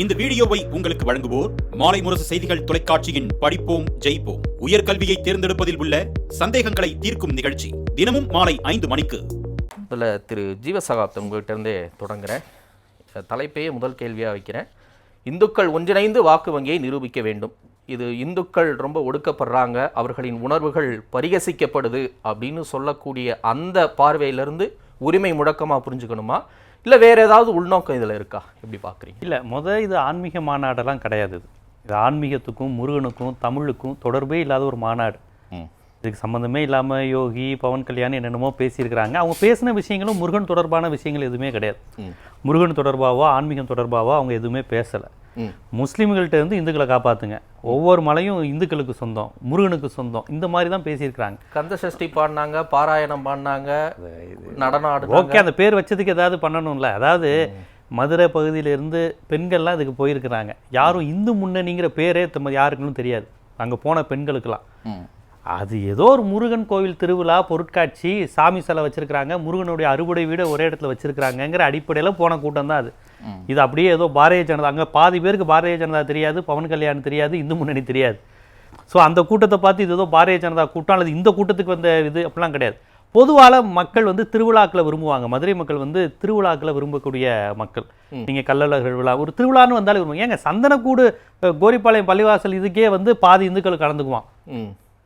இந்த வீடியோவை உங்களுக்கு வழங்குவோர் மாலை முரசு செய்திகள் தொலைக்காட்சியின் படிப்போம் ஜெயிப்போம். உயர்கல்வியை தேர்ந்தெடுப்பதில் உள்ள சந்தேகங்களை தீர்க்கும் நிகழ்ச்சி தினமும் மாலை ஐந்து மணிக்கு. முதல்ல திரு ஜீவசகாப்தம் உங்கள்கிட்ட இருந்தே தொடங்குறேன். தலைப்பையே முதல் கேள்வியாக வைக்கிறேன். இந்துக்கள் ஒன்றிணைந்து வாக்கு வங்கியை நிரூபிக்க வேண்டும். இது இந்துக்கள் ரொம்ப ஒடுக்கப்படுறாங்க அவர்களின் உணர்வுகள் பரிகசிக்கப்படுது அப்படின்னு சொல்லக்கூடிய அந்த பார்வையிலிருந்து உரிமை முழக்கமாக புரிஞ்சுக்கணுமா? இல்லை வேற ஏதாவது உள்நோக்கம் இதில் இருக்கா? எப்படி பார்க்குறீங்க இல்லை முத இது ஆன்மீக மாநாடெல்லாம் கிடையாது இது. இது ஆன்மீகத்துக்கும் முருகனுக்கும் தமிழுக்கும் தொடர்பே இல்லாத ஒரு மாநாடு. இதுக்கு சம்மந்தமே இல்லாமல் யோகி பவன் கல்யாண் என்னென்னமோ பேசியிருக்கிறாங்க. அவங்க பேசின விஷயங்களும் முருகன் தொடர்பான விஷயங்கள் எதுவுமே கிடையாது. முருகன் தொடர்பாவோ ஆன்மீகம் தொடர்பாவோ அவங்க எதுவுமே பேசலை. முஸ்லீம்கள்ட்ட இருந்து இந்துக்களை காப்பாற்றுங்க ஒவ்வொரு மலையும் இந்துக்களுக்கு சொந்தம் முருகனுக்கு சொந்தம். இந்த மாதிரி தான் பேசியிருக்கிறாங்க. கந்த சஷ்டி பாடினாங்க பாராயணம் பாடினாங்க நடனம் ஓகே அந்த பேர் வச்சதுக்கு ஏதாவது பண்ணணும்ல. அதாவது மதுரை பகுதியிலிருந்து பெண்கள்லாம் இதுக்கு போயிருக்கிறாங்க. யாரும் இந்து முன்னணிங்கிற பேரே யாருக்குன்னு தெரியாது. அங்கே போன பெண்களுக்கெல்லாம். அது ஏதோ ஒரு முருகன் கோவில் திருவிழா பொருட்காட்சி சாமி சிலை வச்சிருக்கிறாங்க முருகனுடைய அறுபடை வீட ஒரே இடத்துல வச்சிருக்கிறாங்கங்கிற அடிப்படையில் போன கூட்டம் தான் அது. இது அப்படியே ஏதோ பாரதிய ஜனதா அங்கே பாதி பேருக்கு பாரதிய ஜனதா தெரியாது பவன் கல்யாண் தெரியாது இந்து முன்னணி தெரியாது. ஸோ அந்த கூட்டத்தை பார்த்து இது ஏதோ பாரதிய ஜனதா கூட்டம் அல்லது இந்த கூட்டத்துக்கு வந்த இது அப்படிலாம் கிடையாது. பொதுவால மக்கள் வந்து திருவிழாக்களை விரும்புவாங்க. மதுரை மக்கள் வந்து திருவிழாக்களை விரும்பக்கூடிய மக்கள். நீங்க கள்ளழகர் விழா ஒரு திருவிழான்னு வந்தாலே விரும்புவாங்க. ஏங்க சந்தனக்கூடு கோரிப்பாளையம் பள்ளிவாசல் இதுக்கே வந்து பாதி இந்துக்கள் கலந்துக்குவான்.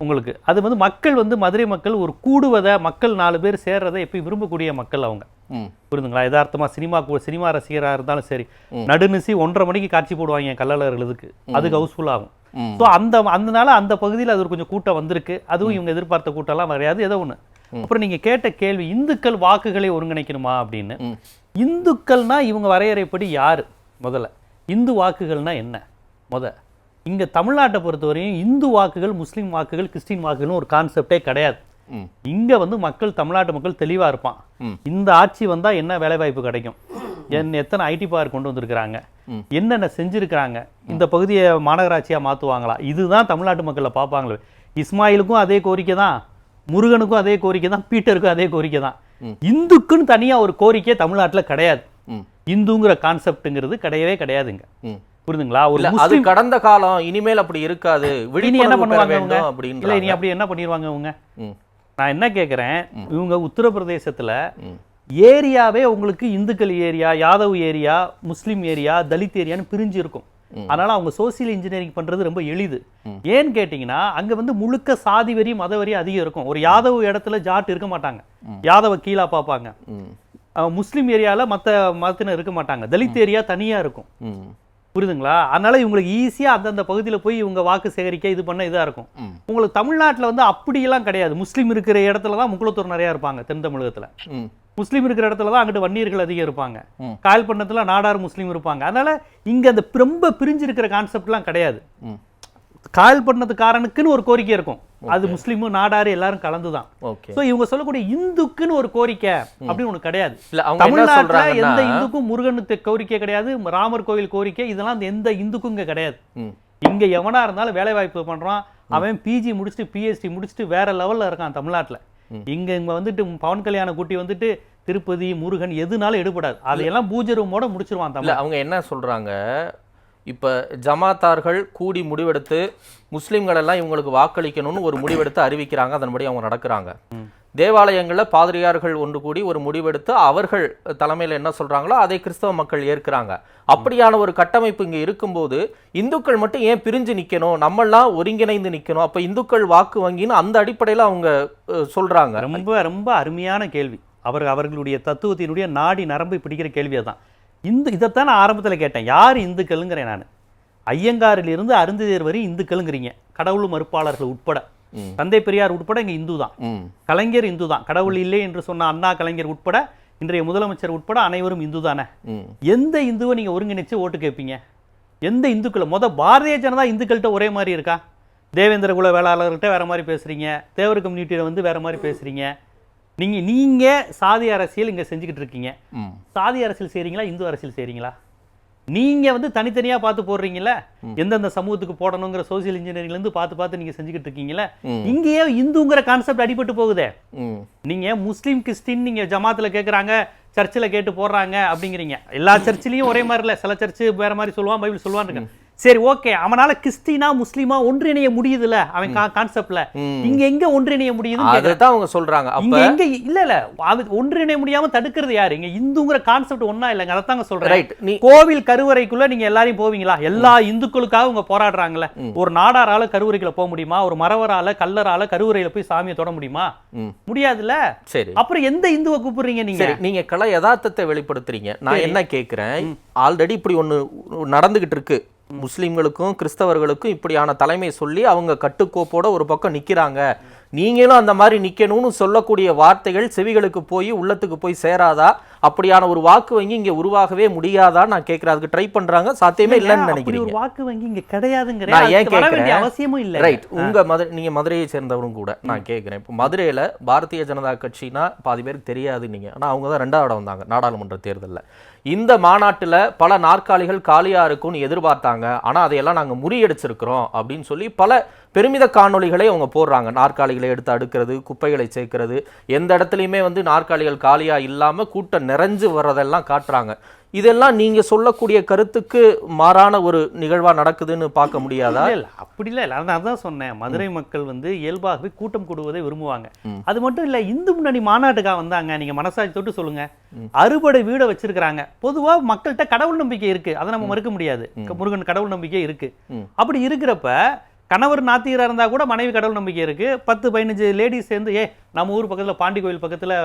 உங்களுக்கு. அது வந்து மக்கள் வந்து மதுரை மக்கள் ஒரு கூடுவதை மக்கள் நாலு பேர் சேர்றதை எப்பயும் விரும்பக்கூடிய மக்கள் அவங்க. ம். புரியுதுங்களா யதார்த்தமா சினிமா சினிமா ரசிகராக இருந்தாலும் சரி. நடுநிசி ஒன்றரை மணிக்கு காட்சி போடுவாங்க கள்ளழகர்கள் இதுக்கு. அதுக்கு ஹவுஸ்ஃபுல் ஆகும். ஸோ அந்த அதனால அந்த பகுதியில் அது ஒரு கொஞ்சம் கூட்டம் வந்திருக்கு. அதுவும் இவங்க எதிர்பார்த்த கூட்டம்லாம் வரையாது ஏதோ ஒன்று அப்புறம் நீங்க கேட்ட கேள்வி இந்துக்கள் வாக்குகளை ஒருங்கிணைக்கணுமா அப்படின்னு. இந்துக்கள்னா இவங்க வரையறைப்படி யாரு? முதல்ல. இந்து வாக்குகள்னா என்ன? முத இங்க தமிழ்நாட்டை பொறுத்தவரையும் இந்து வாக்குகள் முஸ்லீம் வாக்குகள் கிறிஸ்டின் வாக்குகள்னு ஒரு கான்செப்டே கிடையாது. இங்க வந்து மக்கள் தமிழ்நாட்டு மக்கள் தெளிவா இருப்பான். இந்த ஆட்சி வந்தா என்ன வேலைவாய்ப்பு கிடைக்கும்? என் எத்தனை ஐடி பார்க் கொண்டு வந்திருக்கிறாங்க. என்னென்ன செஞ்சிருக்கிறாங்க? இந்த பகுதியை மாநகராட்சியா மாத்துவாங்களா? இதுதான் தமிழ்நாட்டு மக்களை பார்ப்பாங்களே. இஸ்மாயிலுக்கும் அதே கோரிக்கை தான். முருகனுக்கும் அதே கோரிக்கை தான். பீட்டருக்கும் அதே கோரிக்கை தான். இந்துக்குன்னு தனியா ஒரு கோரிக்கை தமிழ்நாட்டுல கிடையாது. இந்துங்கிற கான்செப்ட்ங்கிறது கிடையவே கிடையாதுங்க. ம் புரியுதுங்களா ஒரு அது கடந்த காலம் இனிமேல் அப்படி இருக்காது. இனி என்ன பண்ணுவாங்க வேண்டும் இல்ல இனி அப்படி என்ன பண்ணிடுவாங்க அவங்க ம். நான் என்ன கேட்குறேன் இவங்க உத்தரப்பிரதேசத்துல. ஏரியாவே உங்களுக்கு இந்துக்கள் area Yadav area Muslim area Dalit ஏரியான்னு பிரிஞ்சு இருக்கும். அதனால அவங்க சோசியல் இன்ஜினியரிங் பண்றது ரொம்ப எளிது. ஏன்னு கேட்டிங்கன்னா அங்க வந்து முழுக்க சாதி வரி மத வரி அதிகம் இருக்கும். ஒரு யாதவ் இடத்துல ஜாட் இருக்க மாட்டாங்க. யாதவ கீழா பார்ப்பாங்க முஸ்லீம் ஏரியால மத்த மதத்தினர் இருக்க மாட்டாங்க. தலித் ஏரியா தனியா இருக்கும். புரியுதுங்களா அதனால இவங்களுக்கு ஈஸியா அந்தந்த பகுதியில போய் இவங்க வாக்கு சேகரிக்க இது பண்ண இதா இருக்கும். உங்களுக்கு தமிழ்நாட்டுல வந்து அப்படியெல்லாம் கிடையாது. முஸ்லீம் இருக்கிற இடத்துல தான் முக்குளத்தூர் நிறைய இருப்பாங்க தென் தமிழகத்துல. முஸ்லீம் இருக்கிற இடத்துல தான் அங்கிட்டு வன்னியர்கள் அதிகம் இருப்பாங்க. ம். காயல்பட்டினத்துல நாடார் முஸ்லீம் இருப்பாங்க. அதனால இங்க அந்த ரொம்ப பிரிஞ்சிருக்கிற கான்செப்ட்லாம் கிடையாது. ம் காயல்பட்டினத்துக்காரனுக்குன்னு ஒரு கோரிக்கை இருக்கும். அது முஸ்லீமு நாடார் எல்லாரும் கலந்துதான். இவங்க சொல்லக்கூடிய இந்துக்குன்னு ஒரு கோரிக்கை அப்படின்னு ஒண்ணு கிடையாது. தமிழ்நாட்டுல எந்த இந்துக்கும் முருகனுக்கு கோரிக்கை கிடையாது ராமர் கோவில் கோரிக்கை இதெல்லாம் எந்த இந்துக்கும் இங்க கிடையாது. இங்க எவனா இருந்தாலும் வேலை வாய்ப்பு பண்றான் அவன் பிஜி முடிச்சுட்டு பிஹெச்டி முடிச்சுட்டு வேற லெவல்ல இருக்கான் தமிழ்நாட்டுல. இங்க இங்க வந்துட்டு பவன் கல்யாண குட்டி வந்துட்டு திருப்பதி முருகன் எதுனாலும் எடுபடாது. அதையெல்லாம் பூஜை ரூமோட முடிச்சிருவான் தமிழ் அவங்க என்ன சொல்றாங்க இப்ப ஜமாத்தார்கள் கூடி முடிவெடுத்து முஸ்லிம்கள் எல்லாம் இவங்களுக்கு வாக்களிக்கணும்னு ஒரு முடிவெடுத்து அறிவிக்கிறாங்க அதன்படி அவங்க நடக்கிறாங்க. தேவாலயங்கள்ல பாதிரியார்கள் ஒன்று கூடி ஒரு முடிவெடுத்து அவர்கள் தலைமையில என்ன சொல்றாங்களோ அதை கிறிஸ்தவ மக்கள் ஏற்கிறாங்க. அப்படியான ஒரு கட்டமைப்பு இங்க இருக்கும்போது இந்துக்கள் மட்டும் ஏன் பிரிஞ்சு நிக்கணும்? நம்மெல்லாம் ஒருங்கிணைந்து நிக்கணும். அப்ப இந்துக்கள் வாக்கு வங்கின்னு அந்த அடிப்படையில அவங்க அஹ், சொல்றாங்க. ரொம்ப ரொம்ப அருமையான கேள்வி. அவர் அவர்களுடைய தத்துவத்தினுடைய நாடி நரம்பை பிடிக்கிற கேள்வி அதான். இந்த இதைத்தான் நான் ஆரம்பத்துல கேட்டேன். யார் இந்துக்கள்ங்கிறேன் நான். ஐயங்காரிலிருந்து அருந்ததியர் வரை இந்துக்கள்ங்கிறீங்க. கடவுள் மறுப்பாளர்கள் உட்பட. தந்தை பெரியார் உட்பட இங்க இந்து தான். கலைஞர் இந்து தான். கடவுள் இல்லை என்று சொன்ன அண்ணா கலைஞர் உட்பட இன்றைய முதலமைச்சர் உட்பட அனைவரும் இந்து தானே. எந்த இந்துவை நீங்க ஒருங்கிணைச்சு ஓட்டு கேட்பீங்க எந்த இந்துக்களை? முத பாரதிய ஜனதா இந்துக்கள்கிட்ட ஒரே மாதிரி இருக்கா? தேவேந்திர குல வேளாளர்கிட்ட வேற மாதிரி பேசுறீங்க. தேவர் கம்யூனிட்டியில வந்து வேற மாதிரி பேசுறீங்க. நீங்க நீங்க சாதி அரசியல் இங்க செஞ்சுக்கிட்டு இருக்கீங்க. சாதி அரசியல் செய்றீங்களா இந்து அரசியல் செய்றீங்களா? நீங்க வந்து தனித்தனியா பார்த்து போடுறீங்கல்ல? எந்தெந்த சமூகத்துக்கு போடணுங்கிற சோசியல் இன்ஜினியரிங்ல இருந்து பார்த்து பார்த்து நீங்க செஞ்சுக்கிட்டு இருக்கீங்கல்ல? இங்கேயே இந்துங்கிற கான்செப்ட் அடிபட்டு போகுதே. நீங்க முஸ்லீம் கிறிஸ்டின் நீங்க ஜமாத்துல கேக்குறாங்க சர்ச்சில் கேட்டு போடுறாங்க அப்படிங்கிறீங்க. எல்லா சர்ச்சிலையும் ஒரே மாதிரி இல்ல சில சர்ச்சு வேற மாதிரி சொல்லுவான் பைபிள் சொல்லுவான் சரி ஓகே அவனால கிறிஸ்டினா முஸ்லீமா ஒன்றிணைய முடியுதுல்ல அவன் கான்செப்ட்ல இங்க எங்க ஒன்றிணைய கேக்குறேன். அதுதான் அவங்க சொல்றாங்க. இங்க எங்க இல்ல இல்ல. ஒன்றிணைய முடியாம தடுக்கிறது யாரு? இங்க இந்துங்கிற கான்செப்ட் ஒண்ணா இல்லைங்க. அதைத்தாங்க சொல்றேன். கோவில் கருவறைக்குள்ள நீங்க எல்லாரையும் போவீங்களா? எல்லா இந்துக்களுக்காக அவங்க போராடுறாங்கல்ல. ஒரு நாடாரால கருவறைக்குள்ள போக முடியுமா? ஒரு மறவரால கல்லரால கருவறையில போய் சாமியை தொட முடியுமா? ம். முடியாதுல்ல. சரி. அப்புறம் எந்த இந்துவை கூப்பிடுறீங்க நீங்க? நீங்க கலை யதார்த்தத்தை வெளிப்படுத்துறீங்க. நான் என்ன கேக்குறேன்? ஆல்ரெடி இப்படி ஒண்ணு நடந்துகிட்டு இருக்கு. முஸ்லீம்களுக்கும் கிறிஸ்தவர்களுக்கும் இப்படியான தலைமை சொல்லி அவங்க கட்டுக்கோப்போட ஒரு பக்கம் நிற்கிறாங்க நீங்களும் அந்த மாதிரி நிற்கணும்னு சொல்லக்கூடிய வார்த்தைகள் செவிகளுக்கு போய் உள்ளத்துக்கு போய் சேராதா? அப்படியான ஒரு வாக்கு வங்கி இங்க உருவாகவே முடியாதா நான் கேக்குறேன் அதுக்கு ட்ரை பண்றாங்க. சாத்தியமே இல்லைன்னு ஒரு வாக்கு வங்கி இங்க கிடையாதுங்கிற நான் ஏன் கேக்குறேன்? அவசியமும் இல்ல ரைட் உங்க மதுரை நீங்க மதுரையை சேர்ந்தவரும் கூட நான் கேட்கிறேன். இப்போ மதுரையில பாரதிய ஜனதா கட்சினா பாதி பேருக்கு தெரியாது நீங்க. ஆனா அவங்க தான் ரெண்டாவது வந்தாங்க நாடாளுமன்ற தேர்தல்ல. இந்த மாநாட்டுல பல நாற்காலிகள் காலியா இருக்கும்னு எதிர்பார்த்தாங்க. ஆனா அதையெல்லாம் நாங்க முறியடிச்சிருக்கிறோம் அப்படின்னு சொல்லி பல பெருமித காணொளிகளை அவங்க போடுறாங்க. நாற்காலிகளை எடுத்து அடுக்கிறது குப்பைகளை சேர்க்கிறது. எந்த இடத்துலையுமே வந்து நாற்காலிகள் காலியா இல்லாம கூட்டம் நிறைஞ்சு வர்றதெல்லாம் காட்டுறாங்க. இதெல்லாம் நீங்க சொல்லக்கூடிய கருத்துக்கு மாறான ஒரு நிகழ்வா நடக்குதுன்னு பார்க்க முடியாதா? இல்ல, இல்ல. அப்படி இல்ல. நான் அதான் சொன்னேன். மதுரை மக்கள் வந்து இயல்பாகவே கூட்டம் கூடுவதை விரும்புவாங்க. அது மட்டும் இல்ல இந்து முன்னணி மாநாட்டுக்காக வந்தாங்க. நீங்க மனசாட்சி தொட்டு சொல்லுங்க. அறுபடை வீடை வச்சிருக்காங்க பொதுவா மக்கள்கிட்ட கடவுள் நம்பிக்கை இருக்கு. அதை நம்ம மறுக்க முடியாது. முருகன் கடவுள் நம்பிக்கை இருக்கு. ம். அப்படி இருக்கிறப்ப கணவர் நாத்திகரா இருந்தா கூட மனைவி கடவுள் நம்பிக்கை இருக்கு. பத்து பதினஞ்சு லேடிஸ் சேர்ந்து ஏ நம்ம ஊர் பக்கத்துல பாண்டி கோயில் பக்கத்துல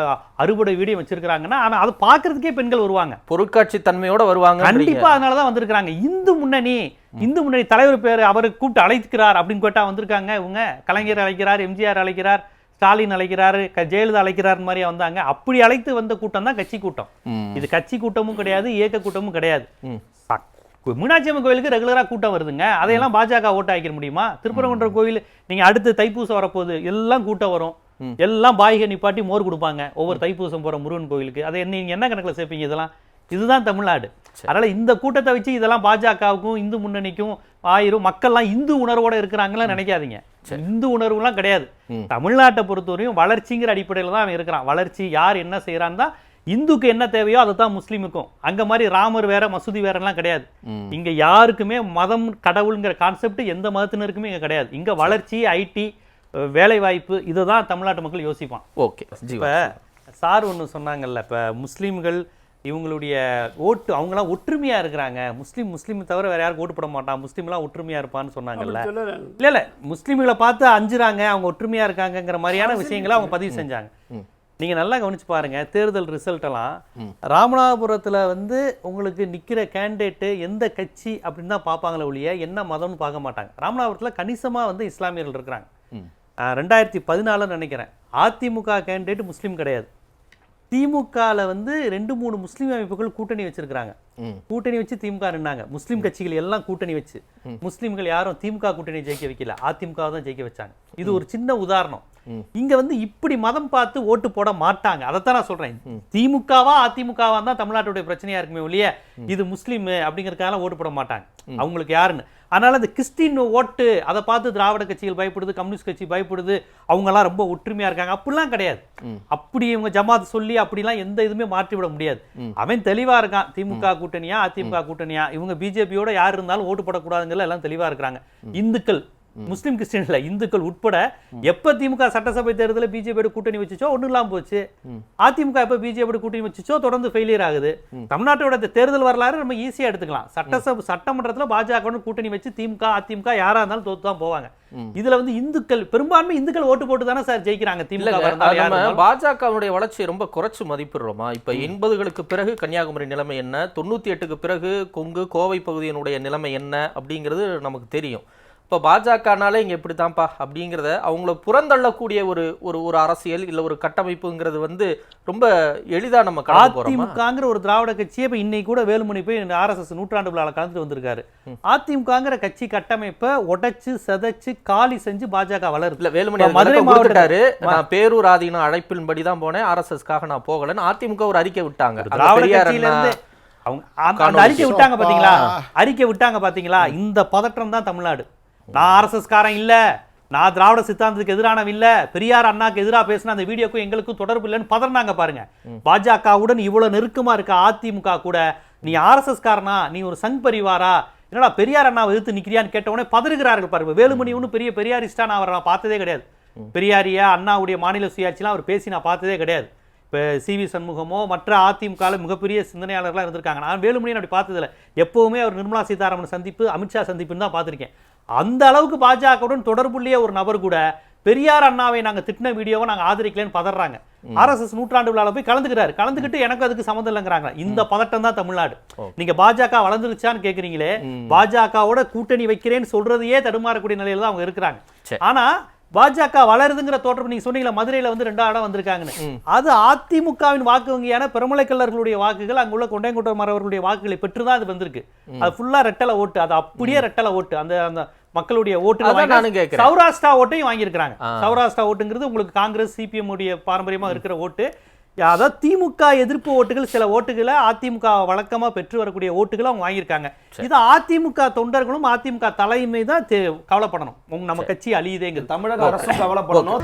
அறுபடை வீடியம் வச்சிருக்காங்கன்னா ஆனா அதை பார்க்கறதுக்கே பெண்கள் வருவாங்க. பொருட்காட்சி தன்மையோட வருவாங்க கண்டிப்பா அதனால தான் வந்திருக்காங்க இந்து முன்னணி இந்து முன்னணி தலைவர் பேர் அவரை கூப்பிட்டு அழைக்கிறார் அப்படின்னு கேட்டா வந்திருக்காங்க இவங்க. கலைஞர் அழைக்கிறார் எம்ஜிஆர் அழைக்கிறார் ஸ்டாலின் அழைக்கிறாரு ஜெயலலிதா அழைக்கிறார் மாதிரி வந்தாங்க. அப்படி அழைத்து வந்த கூட்டம் தான் கட்சி கூட்டம். இது கட்சி கூட்டமும் கிடையாது இயக்க கூட்டமும் கிடையாது. மீனாட்சி அம்மன் கோயிலுக்கு ரெகுலரா கூட்டம் வருதுங்க. அதையெல்லாம் பாஜக ஓட்டு ஆக்கிட முடியுமா? திருப்பரங்குன்ற கோயில் நீங்க அடுத்து தைப்பூசம் வரப்போகுது எல்லாம் கூட்டம் வரும். எல்லாம் பாய்க நிப்பாட்டி மோர் கொடுப்பாங்க ஒவ்வொரு தைப்பூசம் போற முருகன் கோயிலுக்கு. அதை நீங்க என்ன கணக்குல சேர்ப்பீங்க இதெல்லாம்? இதுதான் தமிழ்நாடு. அதனால இந்த கூட்டத்தை வச்சு இதெல்லாம் பாஜகவுக்கும் இந்து முன்னணிக்கும் ஆயிரும் மக்கள்லாம் இந்து உணர்வோட இருக்கிறாங்கலாம் நினைக்காதீங்க. இந்து உணர்வுலாம் கிடையாது. தமிழ்நாட்டை பொறுத்தவரையும் வளர்ச்சிங்கிற அடிப்படையில் தான் அவன் இருக்கிறான். வளர்ச்சி யார் என்ன செய்யறான்னு தான் இந்துக்கு என்ன தேவையோ அதை தான் முஸ்லீமுக்கும். அங்க மாதிரி ராமர் வேற மசூதி வேறலாம் கிடையாது. இங்க யாருக்குமே மதம் கடவுளுங்கிற கான்செப்ட் எந்த மதத்தினருக்குமே இங்க கிடையாது. இங்க வளர்ச்சி ஐடி வேலை வாய்ப்பு இதை தான் தமிழ்நாட்டு மக்கள் யோசிப்பான் ஓகே இப்ப சார் ஒன்று சொன்னாங்கல்ல இப்ப முஸ்லீம்கள் இவங்களுடைய ஓட்டு அவங்களாம் ஒற்றுமையா இருக்கிறாங்க. முஸ்லீம் முஸ்லீம் தவிர வேற யாருக்கும் ஓட்டு போட மாட்டான். முஸ்லீம்லாம் ஒற்றுமையா இருப்பான்னு சொன்னாங்கல்ல. இல்ல இல்ல. முஸ்லீம்களை பார்த்து அஞ்சுறாங்க அவங்க ஒற்றுமையா இருக்காங்கங்கிற மாதிரியான விஷயங்களை அவங்க பதிவு செஞ்சாங்க. நீங்க நல்லா கவனிச்சு பாருங்க தேர்தல் ரிசல்ட் எல்லாம் ராமநாதபுரத்துல வந்து உங்களுக்கு நிக்கிற கேண்டிடேட் எந்த கட்சி அப்படின்னு தான் பார்ப்பாங்களே ஒழிய என்ன மதம்னு பார்க்க மாட்டாங்க. ராமநாதபுரத்துல கணிசமா வந்து இஸ்லாமியர்கள் இருக்கிறாங்க ரெண்டாயிரத்தி பதினாலுன்னு நினைக்கிறேன். அதிமுக கேண்டிடேட் முஸ்லீம் கிடையாது. திமுகல வந்து ரெண்டு மூணு முஸ்லீம் அமைப்புகள் கூட்டணி வச்சிருக்காங்க ம். கூட்டணி வச்சு திமுக நின்னாங்க. முஸ்லீம் கட்சிகள் எல்லாம் கூட்டணி வச்சு. முஸ்லீம்கள் யாரும் திமுக கூட்டணி ஜெயிக்க வைக்கல. அதிமுக தான் ஜெயிக்க வச்சாங்க. இது ஒரு சின்ன உதாரணம். இங்க வந்து இப்படி மதம் பார்த்து ஓட்டு போட மாட்டாங்க. அதைத்தான் நான் சொல்றேன். திமுகவா அதிமுகவா தான் தமிழ்நாட்டுடைய பிரச்சனையா இருக்குமே ஒழிய இது முஸ்லீம் அப்படிங்கறதுக்காக ஓட்டு போட மாட்டாங்க. அவங்களுக்கு யாருன்னு. அதனால இந்த கிறிஸ்டின் ஓட்டு அதை பார்த்து திராவிட கட்சிகள் பயப்படுது கம்யூனிஸ்ட் கட்சி பயப்படுது அவங்க எல்லாம் ரொம்ப ஒற்றுமையா இருக்காங்க. அப்படிலாம் கிடையாது. அப்படி இவங்க ஜமாத் சொல்லி அப்படிலாம் எந்த இதுவுமே மாற்றி விட முடியாது அவன் தெளிவா இருக்கான். திமுக கூட்டணியா அதிமுக கூட்டணியா? இவங்க பிஜேபியோட யார் இருந்தாலும் ஓட்டு போடக்கூடாதுங்கிற எல்லாம் தெளிவா இருக்கிறாங்க. இந்துக்கள் முஸ்லீம் கிறிஸ்டின் இல்ல இந்துக்கள் உட்பட எப்ப திமுக சட்டசபை தேர்தலில் பிஜேபியோட கூட்டணி வச்சுச்சோ ஒண்ணும் இல்லாம போச்சு. அதிமுக எப்ப பிஜேபியோட கூட்டணி வச்சுச்சோ தொடர்ந்து ஃபெயிலியர் ஆகுது. தமிழ்நாட்டோட தேர்தல் வரலாறு நம்ம ஈஸியா எடுத்துக்கலாம். சட்டசபை சட்டமன்றத்துல பாஜக கூட்டணி வச்சு திமுக அதிமுக யாரா இருந்தாலும் தோத்து தான் போவாங்க. இதுல வந்து இந்துக்கள் பெரும்பான்மை இந்துக்கள் ஓட்டு போட்டு தானே சார் ஜெயிக்கிறாங்க. திமுக. பாஜகவுடைய வளர்ச்சியை ரொம்ப குறைச்சு மதிப்பிடுறோமா? இப்ப எண்பதுகளுக்கு பிறகு கன்னியாகுமரி நிலைமை என்ன? தொண்ணூத்தி எட்டுக்கு பிறகு கொங்கு கோவை பகுதியினுடைய நிலைமை என்ன? அப்படிங்கிறது நமக்கு தெரியும். இப்ப பாஜகனாலே இங்க இப்படித்தான்ப்பா அப்படிங்கிறத அவங்கள புறந்தள்ளக்கூடிய ஒரு ஒரு ஒரு அரசியல் இல்ல ஒரு கட்டமைப்புங்கிறது வந்து ரொம்ப எளிதா நம்ம கடந்து போறோமா? அதிமுகங்கிற ஒரு திராவிட கட்சியே இப்ப இன்னைக்கு கூட வேலுமணி போய் ஆர்எஸ்எஸ் நூற்றாண்டு விழால கலந்துட்டு வந்திருக்காரு. அதிமுகங்கிற கட்சி கட்டமைப்பை உடைச்சு செதைச்சு காலி செஞ்சு பாஜக வளருது. இல்ல வேலுமணி மதுரை மாவட்டத்துல- நான் பேரூர் ஆதீன அழைப்பின்படி தான் போனேன். ஆர்எஸ்எஸ்க்காக நான் போகலன்னு அதிமுக ஒரு அறிக்கை விட்டாங்க. திராவிட அவங்க அந்த- அறிக்கை விட்டாங்க பாத்தீங்களா? அறிக்கை விட்டாங்க பாத்தீங்களா? இந்த பதற்றம் தான் தமிழ்நாடு. நான் ஆர்எஸ்எஸ் காரன் இல்ல. நான் திராவிட சித்தாந்தத்துக்கு எதிரானவன் இல்ல. பெரியார் அண்ணாக்கு எதிரா பேசின அந்த வீடியோக்கும் எங்களுக்கும் தொடர்பு இல்லைன்னு பதறினாங்க பாருங்க. பாஜகவுடன் இவ்வளவு நெருக்கமா இருக்க அதிமுக கூட நீ ஆர்எஸ்எஸ் காரனா நீ ஒரு சங் பரிவாரா? என்னடா பெரியார் அண்ணாவை எதிர்த்து நிக்கிறியான்னு கேட்ட உடனே பதறுகிறார்கள் பாருங்க. வேலுமணி ஒன்றும் பெரிய பெரியாரிஸ்டா நான் அவரை நான் பார்த்ததே கிடையாது. பெரியாரியா அண்ணாவுடைய மாநில சுயாட்சிலாம் அவர் பேசி நான் பார்த்ததே கிடையாது. இப்போ சிவி சண்முகமோ மற்ற அதிமுகவில் மிகப்பெரிய சிந்தனையாளர்களாக இருந்திருக்காங்க. நான் வேலுமணியை அப்படி பார்த்ததில்ல. எப்போவுமே அவர் நிர்மலா சீதாராமன் சந்திப்பு அமித்ஷா சந்திப்புன்னு தான் பார்த்திருக்கேன். அந்த அளவுக்கு பாஜகவுடன் தொடர்புள்ள ஒரு நபர் கூட பெரியார் அண்ணாவை நாங்க திட்டின வீடியோவை நாங்க ஆதரிக்கலன்னு பதறாங்க. ஆர்எஸ்எஸ் நூற்றாண்டு விழால போய் கலந்துக்கிறாரு. கலந்துக்கிட்டு எனக்கு அதுக்கு சம்மந்தம் இல்லைங்கிறாங்க. இந்த பதட்டம் தான் தமிழ்நாடு. நீங்க பாஜக வளர்ந்துருச்சான்னு கேக்குறீங்களே பாஜகவோட கூட்டணி வைக்கிறேன்னு சொல்றதையே தடுமாறக்கூடிய நிலையில தான் அவங்க இருக்கிறாங்க. ஆனா பாஜக வளருதுங்கிற தோற்றம் நீங்க சொன்னீங்களா மதுரையில வந்து ரெண்டாம் இடம் வந்திருக்காங்கன்னு. அது அதிமுகவின் வாக்கு வங்கியான பெருமலைக்கல்லர்களுடைய வாக்குகள் அங்குள்ள கொண்டையங்குட்டம் அவர்களுடைய வாக்குகளை பெற்றுதான் அது வந்திருக்கு. அது ஃபுல்லா ரெட்டலை ஓட்டு அது அப்படியே ரெட்டலை ஓட்டு. அந்த அந்த மக்களுடைய ஓட்டு. சௌராஷ்டிரா ஓட்டையும் வாங்கியிருக்கிறாங்க. சௌராஷ்டிரா ஓட்டுங்கிறது உங்களுக்கு காங்கிரஸ் சிபிஎம் உடைய பாரம்பரியமா இருக்கிற ஓட்டு. அதாவது திமுக எதிர்ப்பு ஓட்டுகள் சில ஓட்டுகளை அதிமுக வழக்கமா பெற்று வரக்கூடிய ஓட்டுகளை அவங்க வாங்கியிருக்காங்க. இது அதிமுக தொண்டர்களும் அதிமுக தலைமை தான் கவலைப்படணும். உங்க நம்ம கட்சி அழியுதேங்கிறது. தமிழக அரசும் கவலைப்படணும்.